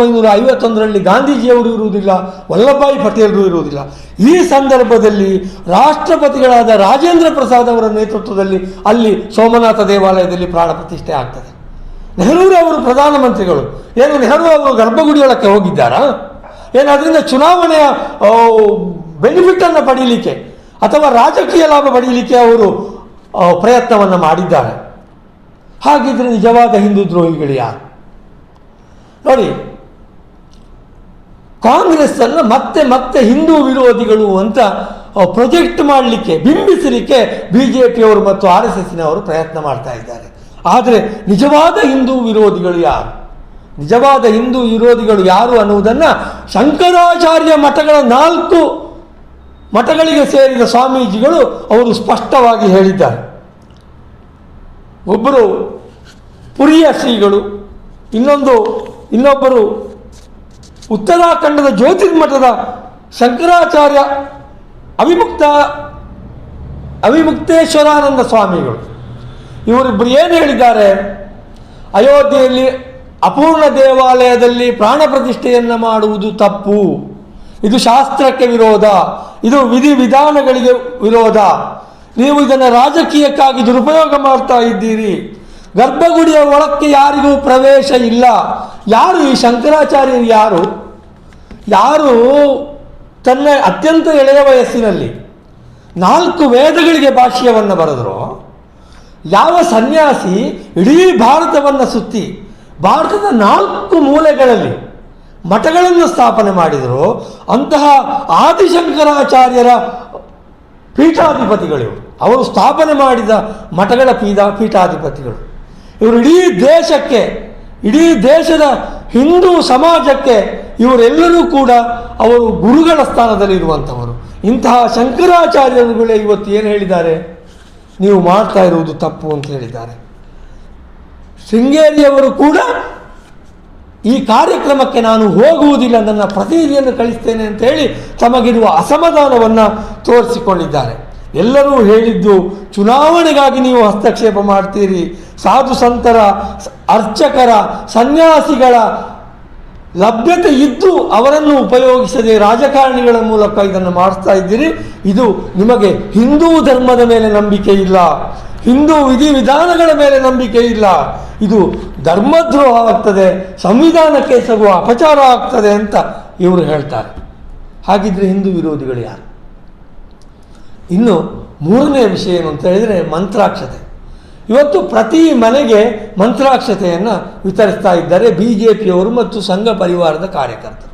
ಒಂಬೈನೂರ ಐವತ್ತೊಂದರಲ್ಲಿ ಗಾಂಧೀಜಿಯವರು ಇರುವುದಿಲ್ಲ ವಲ್ಲಭಾಯಿ ಪಟೇಲರು ಇರುವುದಿಲ್ಲ. ಈ ಸಂದರ್ಭದಲ್ಲಿ ರಾಷ್ಟ್ರಪತಿಗಳಾದ ರಾಜೇಂದ್ರ ಪ್ರಸಾದ್ ಅವರ ನೇತೃತ್ವದಲ್ಲಿ ಅಲ್ಲಿ ಸೋಮನಾಥ ದೇವಾಲಯದಲ್ಲಿ ಪ್ರಾಣ ಪ್ರತಿಷ್ಠೆ ಆಗ್ತದೆ. ನೆಹರೂರು ಅವರು ಪ್ರಧಾನಮಂತ್ರಿಗಳು. ಏನು ನೆಹರು ಅವರು ಗರ್ಭಗುಡಿಯೊಳಕ್ಕೆ ಹೋಗಿದ್ದಾರಾ? ಏನು ಅದರಿಂದ ಚುನಾವಣೆಯ ಬೆನಿಫಿಟನ್ನು ಪಡೀಲಿಕ್ಕೆ ಅಥವಾ ರಾಜಕೀಯ ಲಾಭ ಪಡೀಲಿಕ್ಕೆ ಅವರು ಪ್ರಯತ್ನವನ್ನು ಮಾಡಿದ್ದಾರೆ. ಹಾಗಿದ್ರೆ ನಿಜವಾದ ಹಿಂದೂ ದ್ರೋಹಿಗಳು ಯಾರು? ನೋಡಿ ಕಾಂಗ್ರೆಸ್ ಅನ್ನು ಮತ್ತೆ ಮತ್ತೆ ಹಿಂದೂ ವಿರೋಧಿಗಳು ಅಂತ ಪ್ರೊಜೆಕ್ಟ್ ಮಾಡಲಿಕ್ಕೆ, ಬಿಂಬಿಸಲಿಕ್ಕೆ ಬಿ ಜೆ ಪಿಯವರು ಮತ್ತು ಆರ್ ಎಸ್ ಎಸ್ನವರು ಪ್ರಯತ್ನ ಮಾಡ್ತಾ ಇದ್ದಾರೆ. ಆದರೆ ನಿಜವಾದ ಹಿಂದೂ ವಿರೋಧಿಗಳು ಯಾರು? ನಿಜವಾದ ಹಿಂದೂ ವಿರೋಧಿಗಳು ಯಾರು ಅನ್ನುವುದನ್ನು ಶಂಕರಾಚಾರ್ಯ ಮಠಗಳ ನಾಲ್ಕು ಮಠಗಳಿಗೆ ಸೇರಿದ ಸ್ವಾಮೀಜಿಗಳು ಅವರು ಸ್ಪಷ್ಟವಾಗಿ ಹೇಳಿದ್ದಾರೆ. ಒಬ್ಬರು ಪುರಿಯ ಶ್ರೀಗಳು, ಇನ್ನೊಂದು, ಇನ್ನೊಬ್ಬರು ಉತ್ತರಾಖಂಡದ ಜ್ಯೋತಿರ್ಮಠದ ಶಂಕರಾಚಾರ್ಯ ಅವಿಮುಕ್ತ, ಅವಿಮುಕ್ತೇಶ್ವರಾನಂದ ಸ್ವಾಮಿಗಳು. ಇವರಿಬ್ಬರು ಏನು ಹೇಳಿದ್ದಾರೆ? ಅಯೋಧ್ಯೆಯಲ್ಲಿ ಅಪೂರ್ಣ ದೇವಾಲಯದಲ್ಲಿ ಪ್ರಾಣ ಪ್ರತಿಷ್ಠೆಯನ್ನು ಮಾಡುವುದು ತಪ್ಪು. ಇದು ಶಾಸ್ತ್ರಕ್ಕೆ ವಿರೋಧ. ಇದು ವಿಧಿ ವಿಧಾನಗಳಿಗೆ ವಿರೋಧ. ನೀವು ಇದನ್ನು ರಾಜಕೀಯಕ್ಕಾಗಿ ದುರುಪಯೋಗ ಮಾಡ್ತಾ ಇದ್ದೀರಿ. ಗರ್ಭಗುಡಿಯ ಒಳಕ್ಕೆ ಯಾರಿಗೂ ಪ್ರವೇಶ ಇಲ್ಲ. ಯಾರು ಈ ಶಂಕರಾಚಾರ್ಯರು ಯಾರು? ಯಾರು ತನ್ನ ಅತ್ಯಂತ ಎಳೆಯ ವಯಸ್ಸಿನಲ್ಲಿ ನಾಲ್ಕು ವೇದಗಳಿಗೆ ಭಾಷ್ಯವನ್ನು ಬರೆದರು, ಯಾವ ಸನ್ಯಾಸಿ ಇಡೀ ಭಾರತವನ್ನು ಸುತ್ತಿ ಭಾರತದ ನಾಲ್ಕು ಮೂಲೆಗಳಲ್ಲಿ ಮಠಗಳನ್ನು ಸ್ಥಾಪನೆ ಮಾಡಿದರು, ಅಂತಹ ಆದಿಶಂಕರಾಚಾರ್ಯರ ಪೀಠಾಧಿಪತಿಗಳು ಅವರು ಸ್ಥಾಪನೆ ಮಾಡಿದ ಮಠಗಳ ಪೀಠ ಪೀಠಾಧಿಪತಿಗಳು. ಇವರು ಇಡೀ ದೇಶಕ್ಕೆ, ಇಡೀ ದೇಶದ ಹಿಂದೂ ಸಮಾಜಕ್ಕೆ ಇವರೆಲ್ಲರೂ ಕೂಡ ಅವರು ಗುರುಗಳ ಸ್ಥಾನದಲ್ಲಿ ಇರುವಂಥವರು ಇಂತಹ ಶಂಕರಾಚಾರ್ಯರುಗಳೇ ಇವತ್ತು ಏನು ಹೇಳಿದ್ದಾರೆ? ನೀವು ಮಾಡ್ತಾ ಇರುವುದು ತಪ್ಪು ಅಂತ ಹೇಳಿದ್ದಾರೆ. ಶೃಂಗೇರಿಯವರು ಕೂಡ ಈ ಕಾರ್ಯಕ್ರಮಕ್ಕೆ ನಾನು ಹೋಗುವುದಿಲ್ಲ, ನನ್ನ ಪ್ರತಿನಿಧಿಯನ್ನು ಕಳಿಸ್ತೇನೆ ಅಂತ ಹೇಳಿ ತಮಗಿರುವ ಅಸಮಾಧಾನವನ್ನು ತೋರಿಸಿಕೊಂಡಿದ್ದಾರೆ. ಎಲ್ಲರೂ ಹೇಳಿದ್ದು, ಚುನಾವಣೆಗಾಗಿ ನೀವು ಹಸ್ತಕ್ಷೇಪ ಮಾಡ್ತೀರಿ. ಸಾಧು ಸಂತರ, ಅರ್ಚಕರ, ಸನ್ಯಾಸಿಗಳ ಲಭ್ಯತೆ ಇದ್ದು ಅವರನ್ನು ಉಪಯೋಗಿಸದೆ ರಾಜಕಾರಣಿಗಳ ಮೂಲಕ ಇದನ್ನು ಮಾಡಿಸ್ತಾ ಇದ್ದೀರಿ. ಇದು ನಿಮಗೆ ಹಿಂದೂ ಧರ್ಮದ ಮೇಲೆ ನಂಬಿಕೆ ಇಲ್ಲ. ಹಿಂದೂ ವಿಧಿವಿಧಾನಗಳ ಮೇಲೆ ನಂಬಿಕೆ ಇಲ್ಲ. ಇದು ಧರ್ಮದ್ರೋಹ ಆಗ್ತದೆ, ಸಂವಿಧಾನಕ್ಕೆ ಸಗುವ ಅಪಚಾರ ಆಗ್ತದೆ ಅಂತ ಇವರು ಹೇಳ್ತಾರೆ. ಹಾಗಿದ್ರೆ ಹಿಂದೂ ವಿರೋಧಿಗಳು ಯಾರು? ಇನ್ನು ಮೂರನೇ ವಿಷಯ ಏನು ಅಂತ ಹೇಳಿದರೆ ಮಂತ್ರಾಕ್ಷತೆ. ಇವತ್ತು ಪ್ರತಿ ಮನೆಗೆ ಮಂತ್ರಾಕ್ಷತೆಯನ್ನು ವಿತರಿಸ್ತಾ ಇದ್ದಾರೆ ಬಿ ಜೆ ಪಿಯವರು ಮತ್ತು ಸಂಘ ಪರಿವಾರದ ಕಾರ್ಯಕರ್ತರು.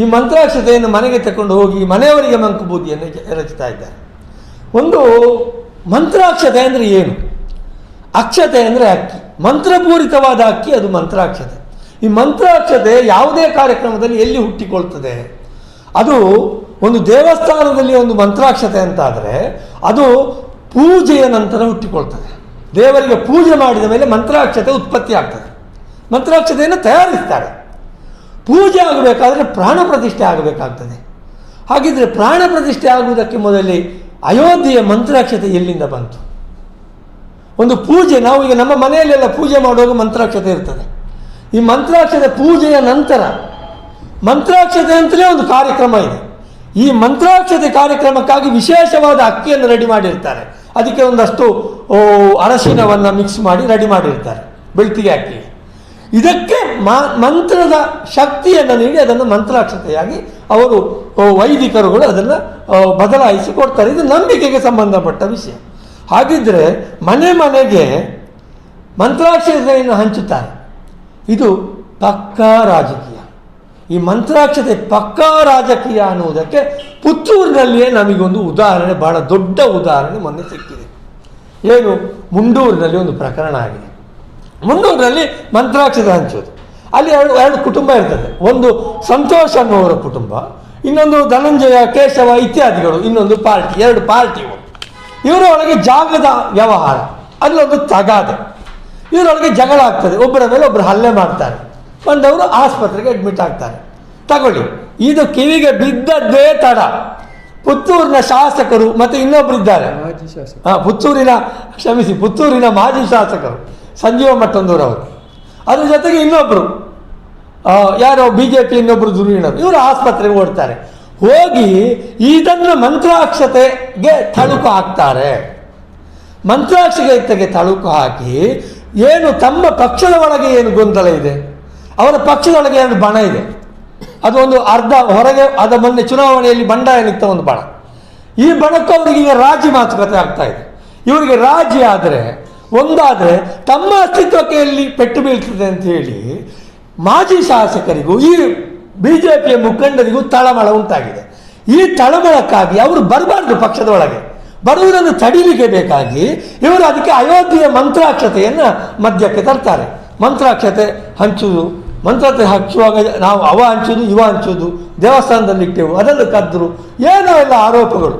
ಈ ಮಂತ್ರಾಕ್ಷತೆಯನ್ನು ಮನೆಗೆ ತಗೊಂಡು ಹೋಗಿ ಮನೆಯವರಿಗೆ ಮಂಕುಬೂದಿಯನ್ನು ರಚಿಸ್ತಾ ಇದ್ದಾರೆ. ಒಂದು ಮಂತ್ರಾಕ್ಷತೆ ಅಂದರೆ ಏನು? ಅಕ್ಷತೆ ಅಂದರೆ ಅಕ್ಕಿ. ಮಂತ್ರಪೂರಿತವಾದ ಅಕ್ಕಿ, ಅದು ಮಂತ್ರಾಕ್ಷತೆ. ಈ ಮಂತ್ರಾಕ್ಷತೆ ಯಾವುದೇ ಕಾರ್ಯಕ್ರಮದಲ್ಲಿ ಎಲ್ಲಿ ಹುಟ್ಟಿಕೊಳ್ತದೆ? ಅದು ಒಂದು ದೇವಸ್ಥಾನದಲ್ಲಿ ಒಂದು ಮಂತ್ರಾಕ್ಷತೆ ಅಂತಾದರೆ ಅದು ಪೂಜೆಯ ನಂತರ ಹುಟ್ಟಿಕೊಳ್ತದೆ. ದೇವರಿಗೆ ಪೂಜೆ ಮಾಡಿದ ಮೇಲೆ ಮಂತ್ರಾಕ್ಷತೆ ಉತ್ಪತ್ತಿ ಆಗ್ತದೆ. ಮಂತ್ರಾಕ್ಷತೆಯನ್ನು ತಯಾರಿಸ್ತಾರೆ. ಪೂಜೆ ಆಗಬೇಕಾದ್ರೆ ಪ್ರಾಣ ಪ್ರತಿಷ್ಠೆ ಆಗಬೇಕಾಗ್ತದೆ. ಹಾಗಿದ್ರೆ ಪ್ರಾಣ ಪ್ರತಿಷ್ಠೆ ಆಗುವುದಕ್ಕೆ ಮೊದಲೇ ಅಯೋಧ್ಯೆಯ ಮಂತ್ರಾಕ್ಷತೆ ಎಲ್ಲಿಂದ ಬಂತು? ಒಂದು ಪೂಜೆ, ನಾವು ಈಗ ನಮ್ಮ ಮನೆಯಲ್ಲೆಲ್ಲ ಪೂಜೆ ಮಾಡುವಾಗ ಮಂತ್ರಾಕ್ಷತೆ ಇರ್ತದೆ. ಈ ಮಂತ್ರಾಕ್ಷತೆ ಪೂಜೆಯ ನಂತರ ಮಂತ್ರಾಕ್ಷತೆ ಅಂತಲೇ ಒಂದು ಕಾರ್ಯಕ್ರಮ ಇದೆ. ಈ ಮಂತ್ರಾಕ್ಷತೆ ಕಾರ್ಯಕ್ರಮಕ್ಕಾಗಿ ವಿಶೇಷವಾದ ಅಕ್ಕಿಯನ್ನು ರೆಡಿ ಮಾಡಿರ್ತಾರೆ. ಅದಕ್ಕೆ ಒಂದಷ್ಟು ಅರಶಿನವನ್ನು ಮಿಕ್ಸ್ ಮಾಡಿ ರೆಡಿ ಮಾಡಿರ್ತಾರೆ, ಬೆಳ್ತಿಗೆ ಅಕ್ಕಿ. ಇದಕ್ಕೆ ಮಂತ್ರದ ಶಕ್ತಿಯನ್ನು ನೀಡಿ ಅದನ್ನು ಮಂತ್ರಾಕ್ಷತೆಯಾಗಿ ಅವರು ವೈದಿಕರುಗಳು ಅದನ್ನು ಬದಲಾಯಿಸಿ ಕೊಡ್ತಾರೆ. ಇದು ನಂಬಿಕೆಗೆ ಸಂಬಂಧಪಟ್ಟ ವಿಷಯ. ಹಾಗಿದ್ರೆ ಮನೆ ಮನೆಗೆ ಮಂತ್ರಾಕ್ಷತೆಯನ್ನು ಹಂಚುತ್ತಾರೆ. ಇದು ಪಕ್ಕಾ ರಾಜಕೀಯ. ಈ ಮಂತ್ರಾಕ್ಷತೆ ಪಕ್ಕಾ ರಾಜಕೀಯ ಅನ್ನುವುದಕ್ಕೆ ಪುತ್ತೂರಿನಲ್ಲಿಯೇ ನಮಗೊಂದು ಉದಾಹರಣೆ, ಬಹಳ ದೊಡ್ಡ ಉದಾಹರಣೆ ಮೊನ್ನೆ ಸಿಕ್ಕಿದೆ. ಏನು? ಮುಂಡೂರಿನಲ್ಲಿ ಒಂದು ಪ್ರಕರಣ ಆಗಿದೆ. ಮುಂಡೂರಿನಲ್ಲಿ ಮಂತ್ರಾಕ್ಷತೆ ಹಂಚೋದು ಅಲ್ಲಿ ಎರಡು ಎರಡು ಕುಟುಂಬ ಇರ್ತದೆ. ಒಂದು ಸಂತೋಷ್ ಅನ್ನುವರ ಕುಟುಂಬ, ಇನ್ನೊಂದು ಧನಂಜಯ, ಕೇಶವ ಇತ್ಯಾದಿಗಳು, ಇನ್ನೊಂದು ಪಾರ್ಟಿ, ಎರಡು ಪಾರ್ಟಿಗಳು. ಇವರೊಳಗೆ ಜಾಗದ ವ್ಯವಹಾರ, ಅಲ್ಲೊಂದು ತಗಾದೆ. ಇವರೊಳಗೆ ಜಗಳ ಆಗ್ತದೆ. ಒಬ್ಬರ ಮೇಲೆ ಒಬ್ಬರು ಹಲ್ಲೆ ಮಾಡ್ತಾರೆ. ಬಂದವರು ಆಸ್ಪತ್ರೆಗೆ ಅಡ್ಮಿಟ್ ಆಗ್ತಾರೆ. ತಗೊಳ್ಳಿ. ಇದು ಕಿವಿಗೆ ಬಿದ್ದದ್ದೇ ತಡ. ಪುತ್ತೂರಿನ ಶಾಸಕರು ಮತ್ತು ಇನ್ನೊಬ್ರು ಇದ್ದಾರೆ. ಮಾಜಿ ಶಾಸಕ. ಹಾ ಪುತ್ತೂರಿನ ಕ್ಷಮಿಸಿ ಪುತ್ತೂರಿನ ಮಾಜಿ ಶಾಸಕರು ಸಂಜೀವ ಮಟ್ಟಂದೂರವರು. ಅದ್ರ ಜೊತೆಗೆ ಇನ್ನೊಬ್ಬರು ಯಾರೋ ಬಿ ಜೆ ಪಿ ಇನ್ನೊಬ್ಬರು ಧುರೀಣರು ಇವರು ಆಸ್ಪತ್ರೆಗೆ ಓಡ್ತಾರೆ. ಹೋಗಿ ಇದನ್ನು ಮಂತ್ರಾಕ್ಷತೆಗೆ ತಳುಕು ಹಾಕ್ತಾರೆ. ಮಂತ್ರಾಕ್ಷತೆಗೆ ತಳುಕು ಹಾಕಿ ಏನು ತಮ್ಮ ಪಕ್ಷದ ಒಳಗೆ ಏನು ಗೊಂದಲ ಇದೆ? ಅವರ ಪಕ್ಷದೊಳಗೆ ಎರಡು ಬಣ ಇದೆ. ಅದು ಒಂದು ಅರ್ಧ ಹೊರಗೆ, ಅದ ಮೊನ್ನೆ ಚುನಾವಣೆಯಲ್ಲಿ ಬಂಡಾಯ ನಿಂತ ಒಂದು ಬಣ. ಈ ಬಣಕ್ಕೂ ಅವರಿಗೆ ಈಗ ರಾಜಿ ಮಾತುಕತೆ ಆಗ್ತಾ ಇದೆ. ಇವರಿಗೆ ರಾಜಿ ಆದರೆ, ಒಂದಾದರೆ ತಮ್ಮ ಅಸ್ತಿತ್ವಕ್ಕೆ ಎಲ್ಲಿ ಪೆಟ್ಟು ಬೀಳ್ತದೆ ಅಂತ ಹೇಳಿ ಮಾಜಿ ಶಾಸಕರಿಗೂ, ಈ ಬಿ ಜೆ ಪಿಯ ಮುಖಂಡರಿಗೂ ತಳಮಳ ಉಂಟಾಗಿದೆ. ಈ ತಳಮಳಕ್ಕಾಗಿ ಅವರು ಬರಬಾರ್ದು ಪಕ್ಷದ ಒಳಗೆ ಬರುವುದನ್ನು ತಡೀಲಿಕ್ಕೆ ಬೇಕಾಗಿ ಇವರು ಅದಕ್ಕೆ ಅಯೋಧ್ಯೆಯ ಮಂತ್ರಾಕ್ಷತೆಯನ್ನು ಮಧ್ಯಕ್ಕೆ ತರ್ತಾರೆ. ಮಂತ್ರಾಕ್ಷತೆ ಹಂಚುವುದು ಮಂತ್ರಾಕ್ಷತೆ ಹಚ್ಚುವಾಗ ನಾವು ಅವ ಹಂಚೋದು ಇವ ಹಂಚೋದು ದೇವಸ್ಥಾನದಲ್ಲಿ ಇಟ್ಟೆವು ಅದನ್ನು ಕದ್ದರು. ಏನೋ ಎಲ್ಲ ಆರೋಪಗಳು.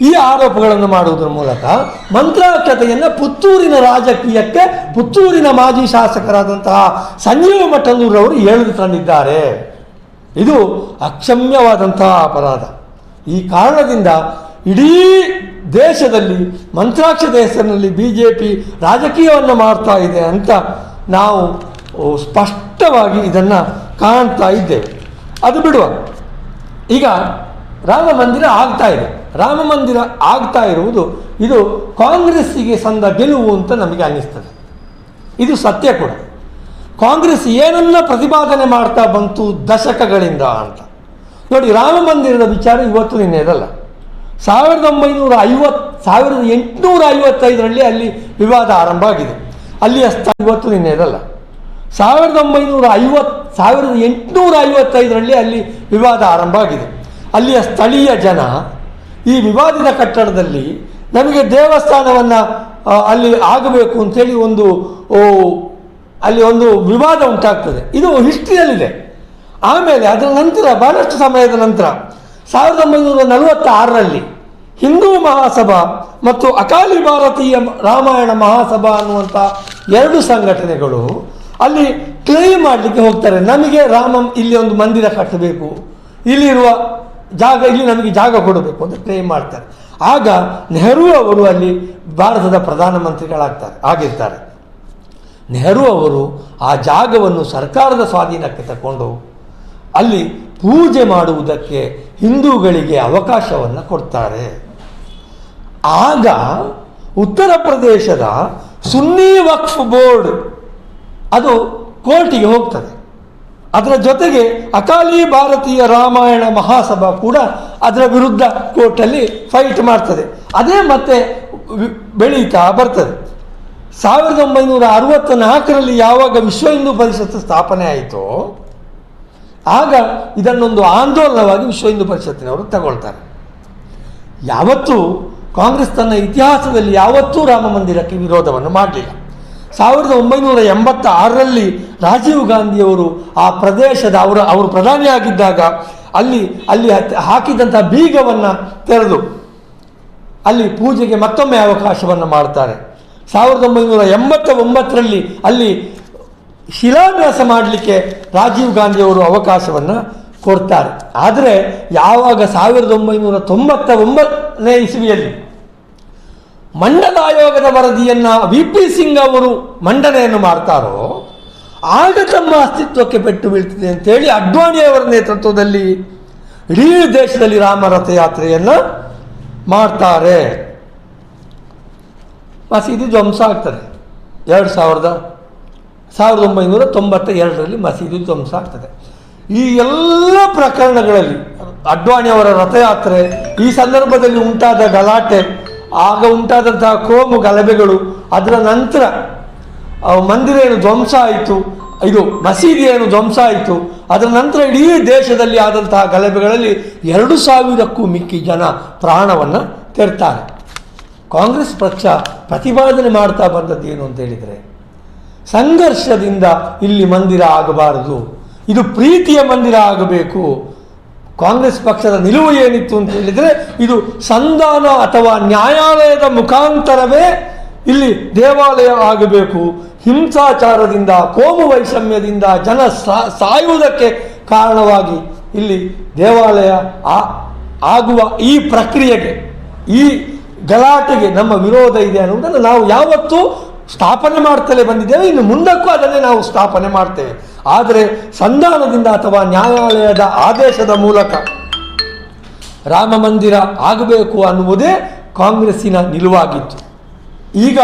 ಈ ಆರೋಪಗಳನ್ನು ಮಾಡುವುದರ ಮೂಲಕ ಮಂತ್ರಾಕ್ಷತೆಯನ್ನು ಪುತ್ತೂರಿನ ರಾಜಕೀಯಕ್ಕೆ ಪುತ್ತೂರಿನ ಮಾಜಿ ಶಾಸಕರಾದಂತಹ ಸಂಜೀವ ಮಠಂದೂರವರು ಹೇಳಿದು ತಂದಿದ್ದಾರೆ. ಇದು ಅಕ್ಷಮ್ಯವಾದಂತಹ ಅಪರಾಧ. ಈ ಕಾರಣದಿಂದ ಇಡೀ ದೇಶದಲ್ಲಿ ಮಂತ್ರಾಕ್ಷತೆ ಹೆಸರಿನಲ್ಲಿ ಬಿ ಜೆ ಪಿ ರಾಜಕೀಯವನ್ನು ಮಾಡ್ತಾ ಇದೆ ಅಂತ ನಾವು ಓ, ಸ್ಪಷ್ಟವಾಗಿ ಇದನ್ನು ಕಾಣ್ತಾ ಇದ್ದೇವೆ ಅದು ಬಿಡುವ. ಈಗ ರಾಮ ಮಂದಿರ ಆಗ್ತಾ ಇದೆ. ರಾಮ ಮಂದಿರ ಆಗ್ತಾ ಇರುವುದು ಇದು ಕಾಂಗ್ರೆಸ್ಸಿಗೆ ಸಂದ ಗೆಲುವು ಅಂತ ನಮಗೆ ಅನ್ನಿಸ್ತದೆ. ಇದು ಸತ್ಯ ಕೂಡ. ಕಾಂಗ್ರೆಸ್ ಏನನ್ನ ಪ್ರತಿಪಾದನೆ ಮಾಡ್ತಾ ಬಂತು ದಶಕಗಳಿಂದ ಅಂತ. ನೋಡಿ, ರಾಮ ಮಂದಿರದ ವಿಚಾರ ಇವತ್ತು ನಿನ್ನೆದಲ್ಲ. ಸಾವಿರದ ಒಂಬೈನೂರ ಐವತ್ತು ಸಾವಿರದ ಎಂಟುನೂರ ಐವತ್ತೈದರಲ್ಲಿ ಅಲ್ಲಿ ವಿವಾದ ಆರಂಭ ಆಗಿದೆ. ಅಲ್ಲಿ ಸ್ಥಳ ಇವತ್ತು ನಿನ್ನೆದಲ್ಲ. ಸಾವಿರದ ಒಂಬೈನೂರ ಐವತ್ತು, ಸಾವಿರದ ಎಂಟುನೂರ ಐವತ್ತೈದರಲ್ಲಿ ಅಲ್ಲಿ ವಿವಾದ ಆರಂಭ ಆಗಿದೆ. ಅಲ್ಲಿಯ ಸ್ಥಳೀಯ ಜನ ಈ ವಿವಾದಿತ ಕಟ್ಟಡದಲ್ಲಿ ನಮಗೆ ದೇವಸ್ಥಾನವನ್ನು ಅಲ್ಲಿ ಆಗಬೇಕು ಅಂತೇಳಿ ಒಂದು ಅಲ್ಲಿ ಒಂದು ವಿವಾದ ಉಂಟಾಗ್ತದೆ. ಇದು ಹಿಸ್ಟ್ರಿಯಲ್ಲಿದೆ. ಆಮೇಲೆ ಅದರ ನಂತರ, ಬಹಳಷ್ಟು ಸಮಯದ ನಂತರ, ಸಾವಿರದ ಒಂಬೈನೂರ ನಲವತ್ತಾರರಲ್ಲಿ ಹಿಂದೂ ಮಹಾಸಭಾ ಮತ್ತು ಅಕಾಲಿ ಭಾರತೀಯ ರಾಮಾಯಣ ಮಹಾಸಭಾ ಅನ್ನುವಂಥ ಎರಡು ಸಂಘಟನೆಗಳು ಅಲ್ಲಿ ಕ್ಲೇಮ್ ಮಾಡಲಿಕ್ಕೆ ಹೋಗ್ತಾರೆ. ನಮಗೆ ರಾಮಂ ಇಲ್ಲಿ ಒಂದು ಮಂದಿರ ಕಟ್ಟಬೇಕು ಇಲ್ಲಿರುವ ಜಾಗ, ಇಲ್ಲಿ ನಮಗೆ ಜಾಗ ಕೊಡಬೇಕು ಅಂತ ಕ್ಲೇಮ್ ಮಾಡ್ತಾರೆ. ಆಗ ನೆಹರು ಅವರು ಅಲ್ಲಿ ಭಾರತದ ಪ್ರಧಾನಮಂತ್ರಿಗಳಾಗ್ತಾರೆ, ಆಗಿರ್ತಾರೆ. ನೆಹರು ಅವರು ಆ ಜಾಗವನ್ನು ಸರ್ಕಾರದ ಸ್ವಾಧೀನಕ್ಕೆ ತಗೊಂಡು ಅಲ್ಲಿ ಪೂಜೆ ಮಾಡುವುದಕ್ಕೆ ಹಿಂದೂಗಳಿಗೆ ಅವಕಾಶವನ್ನು ಕೊಡ್ತಾರೆ. ಆಗ ಉತ್ತರ ಪ್ರದೇಶದ ಸುನ್ನಿ ವಕ್ಫ್ ಬೋರ್ಡ್ ಅದು ಕೋರ್ಟಿಗೆ ಹೋಗ್ತದೆ. ಅದರ ಜೊತೆಗೆ ಅಕಾಲಿ ಭಾರತೀಯ ರಾಮಾಯಣ ಮಹಾಸಭಾ ಕೂಡ ಅದರ ವಿರುದ್ಧ ಕೋರ್ಟಲ್ಲಿ ಫೈಟ್ ಮಾಡ್ತದೆ. ಅದೇ ಮತ್ತೆ ಬೆಳೀತಾ ಬರ್ತದೆ. ಸಾವಿರದ ಒಂಬೈನೂರ ಅರವತ್ತ ನಾಲ್ಕರಲ್ಲಿ ಯಾವಾಗ ವಿಶ್ವ ಹಿಂದೂ ಪರಿಷತ್ತು ಸ್ಥಾಪನೆ ಆಯಿತೋ, ಆಗ ಇದನ್ನೊಂದು ಆಂದೋಲನವಾಗಿ ವಿಶ್ವ ಹಿಂದೂ ಪರಿಷತ್ತಿನವರು ತಗೊಳ್ತಾರೆ. ಯಾವತ್ತೂ ಕಾಂಗ್ರೆಸ್ ತನ್ನ ಇತಿಹಾಸದಲ್ಲಿ ಯಾವತ್ತೂ ರಾಮ ಮಂದಿರಕ್ಕೆ ವಿರೋಧವನ್ನು ಮಾಡಲಿಲ್ಲ. ಸಾವಿರದ ಒಂಬೈನೂರ ಎಂಬತ್ತ ಆರರಲ್ಲಿ ರಾಜೀವ್ ಗಾಂಧಿಯವರು ಆ ಪ್ರದೇಶದ ಅವರ ಅವರು ಪ್ರಧಾನಿಯಾಗಿದ್ದಾಗ ಅಲ್ಲಿ ಅಲ್ಲಿ ಹಾಕಿದಂಥ ಬೀಗವನ್ನು ತೆರೆದು ಅಲ್ಲಿ ಪೂಜೆಗೆ ಮತ್ತೊಮ್ಮೆ ಅವಕಾಶವನ್ನು ಮಾಡ್ತಾರೆ. ಸಾವಿರದ ಒಂಬೈನೂರ ಎಂಬತ್ತ ಒಂಬತ್ತರಲ್ಲಿ ಅಲ್ಲಿ ಶಿಲಾನ್ಯಾಸ ಮಾಡಲಿಕ್ಕೆ ರಾಜೀವ್ ಗಾಂಧಿಯವರು ಅವಕಾಶವನ್ನು ಕೊಡ್ತಾರೆ. ಆದರೆ ಯಾವಾಗ ಸಾವಿರದ ಒಂಬೈನೂರ ತೊಂಬತ್ತ ಒಂಬತ್ತನೇ ಇಸವಿಯಲ್ಲಿ ಮಂಡಲ ಆಯೋಗದ ವರದಿಯನ್ನು ವಿ ಪಿ ಸಿಂಗ್ ಅವರು ಮಂಡನೆಯನ್ನು ಮಾಡ್ತಾರೋ, ಆಗ ತಮ್ಮ ಅಸ್ತಿತ್ವಕ್ಕೆ ಪೆಟ್ಟು ಬೀಳ್ತದೆ ಅಂತೇಳಿ ಅಡ್ವಾಣಿಯವರ ನೇತೃತ್ವದಲ್ಲಿ ಇಡೀ ದೇಶದಲ್ಲಿ ರಾಮ ರಥಯಾತ್ರೆಯನ್ನು ಮಾಡ್ತಾರೆ. ಮಸೀದಿ ಧ್ವಂಸ ಆಗ್ತದೆ. ಎರಡು ಸಾವಿರದ ಸಾವಿರದ ಒಂಬೈನೂರ ತೊಂಬತ್ತ ಎರಡರಲ್ಲಿ ಮಸೀದಿ ಧ್ವಂಸ ಆಗ್ತದೆ. ಈ ಎಲ್ಲ ಪ್ರಕರಣಗಳಲ್ಲಿ ಅಡ್ವಾಣಿ ಅವರ ರಥಯಾತ್ರೆ ಈ ಸಂದರ್ಭದಲ್ಲಿ ಉಂಟಾದ ಗಲಾಟೆ ಆಗ ಉಂಟಾದಂತಹ ಕೋಮು ಗಲಭೆಗಳು. ಅದರ ನಂತರ ಮಂದಿರ ಏನು ಧ್ವಂಸ ಆಯಿತು. ಇದು ಮಸೀದಿ ಏನು ಧ್ವಂಸ ಆಯಿತು. ಅದರ ನಂತರ ಇಡೀ ದೇಶದಲ್ಲಿ ಆದಂತಹ ಗಲಭೆಗಳಲ್ಲಿ ಎರಡು ಸಾವಿರಕ್ಕೂ ಮಿಕ್ಕಿ ಜನ ಪ್ರಾಣವನ್ನು ತೆರ್ತಾರೆ. ಕಾಂಗ್ರೆಸ್ ಪಕ್ಷ ಪ್ರತಿಪಾದನೆ ಮಾಡ್ತಾ ಬಂದದ್ದು ಏನು ಅಂತ ಹೇಳಿದರೆ, ಸಂಘರ್ಷದಿಂದ ಇಲ್ಲಿ ಮಂದಿರ ಆಗಬಾರದು. ಇದು ಪ್ರೀತಿಯ ಮಂದಿರ ಆಗಬೇಕು. ಕಾಂಗ್ರೆಸ್ ಪಕ್ಷದ ನಿಲುವು ಏನಿತ್ತು ಅಂತ ಹೇಳಿದರೆ, ಇದು ಸಂಧಾನ ಅಥವಾ ನ್ಯಾಯಾಲಯದ ಮುಖಾಂತರವೇ ಇಲ್ಲಿ ದೇವಾಲಯ ಆಗಬೇಕು. ಹಿಂಸಾಚಾರದಿಂದ, ಕೋಮು ವೈಷಮ್ಯದಿಂದ ಜನ ಸಾಯುವುದಕ್ಕೆ ಕಾರಣವಾಗಿ ಇಲ್ಲಿ ದೇವಾಲಯ ಆಗುವ ಈ ಪ್ರಕ್ರಿಯೆಗೆ, ಈ ಗಲಾಟೆಗೆ ನಮ್ಮ ವಿರೋಧ ಇದೆ ಅನ್ನುವುದನ್ನು ನಾವು ಯಾವತ್ತೂ ಸ್ಥಾಪನೆ ಮಾಡ್ತಲೇ ಬಂದಿದ್ದೇವೆ. ಇನ್ನು ಮುಂದಕ್ಕೂ ಅದನ್ನೇ ನಾವು ಸ್ಥಾಪನೆ ಮಾಡ್ತೇವೆ. ಆದರೆ ಸಂಧಾನದಿಂದ ಅಥವಾ ನ್ಯಾಯಾಲಯದ ಆದೇಶದ ಮೂಲಕ ರಾಮ ಮಂದಿರ ಆಗಬೇಕು ಅನ್ನುವುದೇ ಕಾಂಗ್ರೆಸ್ಸಿನ ನಿಲುವಾಗಿತ್ತು. ಈಗ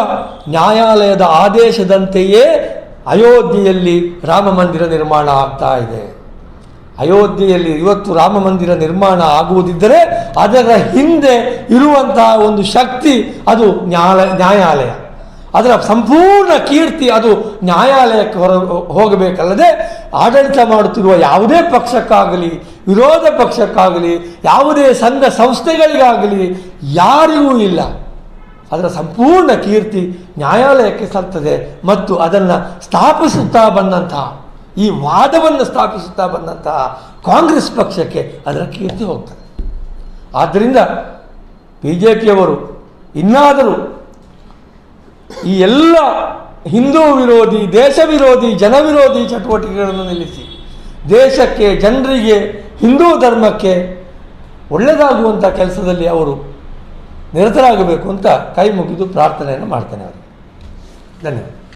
ನ್ಯಾಯಾಲಯದ ಆದೇಶದಂತೆಯೇ ಅಯೋಧ್ಯೆಯಲ್ಲಿ ರಾಮ ಮಂದಿರ ನಿರ್ಮಾಣ ಆಗ್ತಾ ಇದೆ. ಅಯೋಧ್ಯೆಯಲ್ಲಿ ಇವತ್ತು ರಾಮ ಮಂದಿರ ನಿರ್ಮಾಣ ಆಗುವುದಿದ್ದರೆ ಅದರ ಹಿಂದೆ ಇರುವಂತಹ ಒಂದು ಶಕ್ತಿ ಅದು ನ್ಯಾಯಾಲಯ ನ್ಯಾಯಾಲಯ. ಅದರ ಸಂಪೂರ್ಣ ಕೀರ್ತಿ ಅದು ನ್ಯಾಯಾಲಯಕ್ಕೆ ಹೊರ ಹೋಗಬೇಕಲ್ಲದೆ ಆಡಳಿತ ಮಾಡುತ್ತಿರುವ ಯಾವುದೇ ಪಕ್ಷಕ್ಕಾಗಲಿ, ವಿರೋಧ ಪಕ್ಷಕ್ಕಾಗಲಿ, ಯಾವುದೇ ಸಂಘ ಸಂಸ್ಥೆಗಳಿಗಾಗಲಿ ಯಾರಿಗೂ ಇಲ್ಲ. ಅದರ ಸಂಪೂರ್ಣ ಕೀರ್ತಿ ನ್ಯಾಯಾಲಯಕ್ಕೆ ಸಲ್ತದೆ ಮತ್ತು ಅದನ್ನು ಸ್ಥಾಪಿಸುತ್ತಾ ಬಂದಂತಹ ಈ ವಾದವನ್ನು ಸ್ಥಾಪಿಸುತ್ತಾ ಬಂದಂತಹ ಕಾಂಗ್ರೆಸ್ ಪಕ್ಷಕ್ಕೆ ಅದರ ಕೀರ್ತಿ ಹೋಗ್ತದೆ. ಆದ್ದರಿಂದ ಬಿ ಜೆ ಪಿಯವರು ಇನ್ನಾದರೂ ಈ ಎಲ್ಲ ಹಿಂದೂ ವಿರೋಧಿ, ದೇಶ ವಿರೋಧಿ, ಜನ ವಿರೋಧಿ ಚಟುವಟಿಕೆಗಳನ್ನು ನಿಲ್ಲಿಸಿ, ದೇಶಕ್ಕೆ, ಜನರಿಗೆ, ಹಿಂದೂ ಧರ್ಮಕ್ಕೆ ಒಳ್ಳೆಯದಾಗುವಂಥ ಕೆಲಸದಲ್ಲಿ ಅವರು ನಿರತರಾಗಬೇಕು ಅಂತ ಕೈ ಮುಗಿದು ಪ್ರಾರ್ಥನೆಯನ್ನು ಮಾಡ್ತೇನೆ ಅವರು ಧನ್ಯವಾದ.